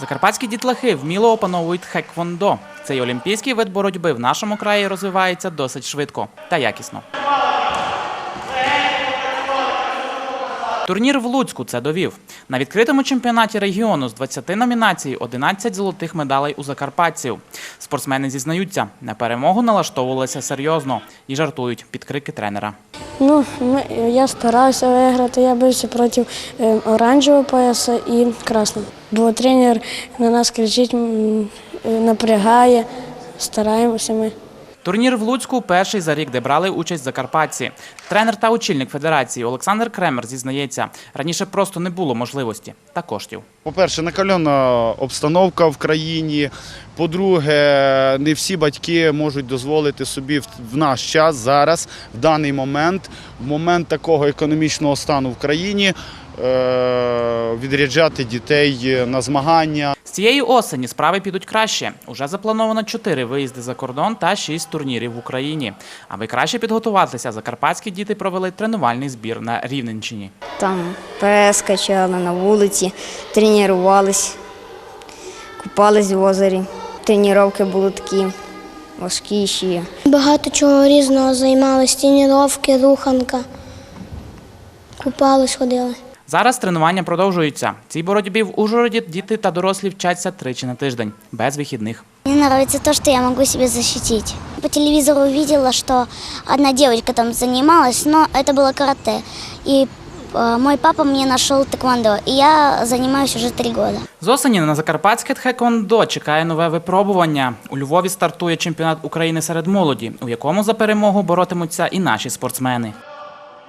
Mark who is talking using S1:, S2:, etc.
S1: Закарпатські дітлахи вміло опановують хеквондо. Цей олімпійський вид боротьби в нашому краї розвивається досить швидко та якісно. Турнір в Луцьку це довів. На відкритому чемпіонаті регіону з 20 номінацій 11 золотих медалей у закарпатців. Спортсмени зізнаються, на перемогу налаштовувалися серйозно і жартують під крики тренера.
S2: Ну, я старався виграти, я бився проти е, оранжевого пояса і красного. Бо тренер на нас кричить, е, напрягає, стараємося ми.
S1: Турнір в Луцьку перший за рік, де брали участь закарпатці. Тренер та очільник федерації Олександр Кремер зізнається, раніше просто не було можливості та коштів.
S3: По-перше, накальона обстановка в країні. По-друге, не всі батьки можуть дозволити собі в- наш час зараз, в даний момент, в момент такого економічного стану в країні, відряджати дітей на змагання.
S1: З цієї осені справи підуть краще. Уже заплановано 4 виїзди за кордон та 6 турнірів в Україні. Аби краще підготуватися, закарпатські діти провели тренувальний збір на Рівненщині.
S4: Там прес качали на вулиці, тренувались, купались в озері. Тренування були такі важкіші.
S5: Багато чого різного займалися, тренування, руханка. Купались, ходили.
S1: Зараз тренування продовжуються. Цій боротьбі в Ужгороді діти та дорослі вчаться тричі на тиждень, без вихідних.
S5: Мне нравится то, что я могу себя защитить. По телевизору увидела, что одна девочка там занималась, но это было карате. И э, мой папа мне нашел тэквондо, и я занимаюсь уже три года.
S1: З осені на закарпатське тхеквондо чекає нове випробування. У Львові стартує чемпіонат України серед молоді, у якому за перемогу боротимуться і наші спортсмени.